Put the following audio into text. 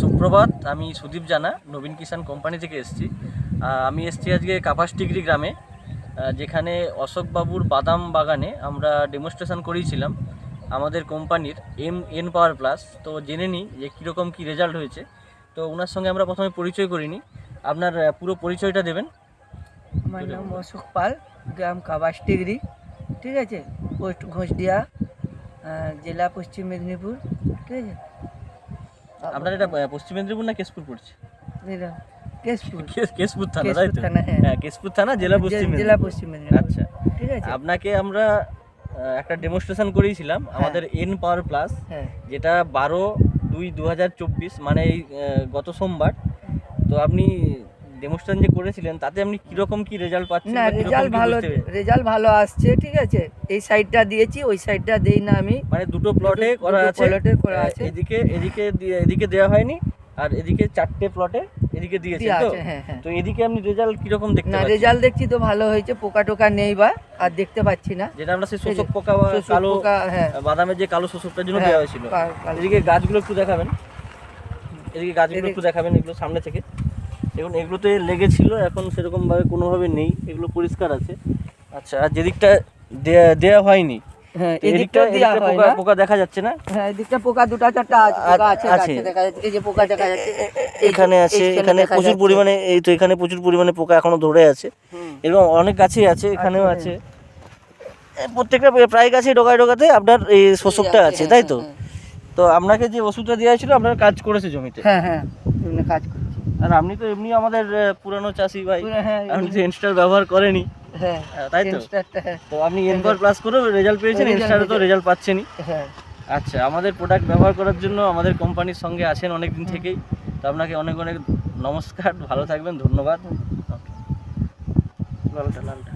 সুপ্রভাত, আমি সুদীপ জানা, নবীন কিষাণ কোম্পানি থেকে এসছি। আমি এসেছি আজকে কাপাসটিগরি গ্রামে যেখানে অশোকবাবুর বাদাম বাগানে আমরা ডেমনস্ট্রেশন করিয়েছিলাম আমাদের কোম্পানির এম এন পাওয়ার প্লাস। তো জেনে নিই যে কীরকম কী রেজাল্ট হয়েছে। তো ওনার সঙ্গে আমরা প্রথমে পরিচয় করিনি আপনার পুরো পরিচয়টা দেবেন। আমার নাম অশোক পাল, গ্রাম কাবাস ডিগ্রি, ঠিক আছে? পোস্ট ঘোষডিয়া জেলা পশ্চিম মেদিনীপুর, ঠিক আছে? আপনার এটা পশ্চিম মেদিনীপুর না কেশপুর পড়ছে? কেশপুর। কেশপুর থানা তাই তো? হ্যাঁ। হ্যাঁ কেশপুর থানা জেলা পশ্চিম জেলা পশ্চিম মেদিনীপুর। আচ্ছা। ঠিক আছে। আপনাকে আমরা একটা ডেমনস্ট্রেশন করিয়েছিলাম আমাদের এন পাওয়ার প্লাস হ্যাঁ। যেটা বারো দুই দু হাজার চব্বিশ মানে এই গত সোমবার। তো আপনি ডেমনস্ট্রেশন যে করেছিলেন তাতে আপনি কীরকম কি রেজাল্ট পাচ্ছেন না রেজাল্ট ভালো রেজাল্ট ভালো আসছে ঠিক আছে? এই সাইডটা দিয়েছি ওই সাইডটা দেই না আমি। মানে দুটো প্লটে করা আছে এ করা আছে। এদিকে এদিকে এদিকে দেওয়া হয়নি আর এদিকে চারটে প্লটে এদিকে দিয়েছে তো? হ্যাঁ হ্যাঁ। তো এদিকে আপনি রেজাল্ট কীরকম দেখতে না রেজাল্ট দেখছি তো ভালো হয়েছে পোকা টোকা নেই বা আর দেখতে পাচ্ছি না। যেটা আমরা সেই শোষক পোকা বা কালো পোকা, হ্যাঁ। বাদামের যে কালো শোষকটার জন্য দেওয়া হয়েছিল। এদিকে গাছগুলো একটু দেখাবেন। এদিকে গাছগুলো একটু দেখাবেন এগুলো সামনে থেকে। দেখুন এগুলোতে লেগেছিল এখন সেরকমভাবে কোনোভাবে নেই এগুলো পরিষ্কার আছে। আচ্ছা আর যেদিকটা দেয়া- হয়নি হ্যাঁ এদিকটা হয় পোকা পোকা দেখা যাচ্ছে না? হ্যাঁ এদিকটা পোকা দুটা চারটা আছে আছে আছে। দেখা যাচ্ছে যে পোকা দেখা যাচ্ছে এখানে আছে এখানে প্রচুর পরিমাণে এই তো এখানে প্রচুর পরিমাণে পোকা এখনও ধরে আছে। এরকম অনেক গাছেই আছে এখানেও আছে, আছে। প্রত্যেকটা প্রায় গাছে ডোকায় ডোকাতে আপনার এই শোষকটা আছে হ্যাঁ, তাই তো? হ্যাঁ, তো আপনাকে যে ওষুধটা দেওয়া হয়েছিল আপনার কাজ করেছে জমিতে? হ্যাঁ হ্যাঁ কাজ করছি। আর আপনি তো এমনি আমাদের পুরানো চাষি ভাই। হ্যাঁ আপনি তো ইনস্টার ব্যবহার করেনি। হ্যাঁ তাই তো? হ্যাঁ, তো আপনি এনপার প্লাস করেও রেজাল্ট পেয়েছেন ইনস্টারে তো রেজাল্ট পাচ্ছেনই। হ্যাঁ। আচ্ছা আমাদের প্রোডাক্ট ব্যবহার করার জন্য আমাদের কোম্পানির সঙ্গে আছেন অনেক দিন থেকেই। তো আপনাকে অনেক অনেক নমস্কার ভালো থাকবেন ধন্যবাদ। লালটা লালটা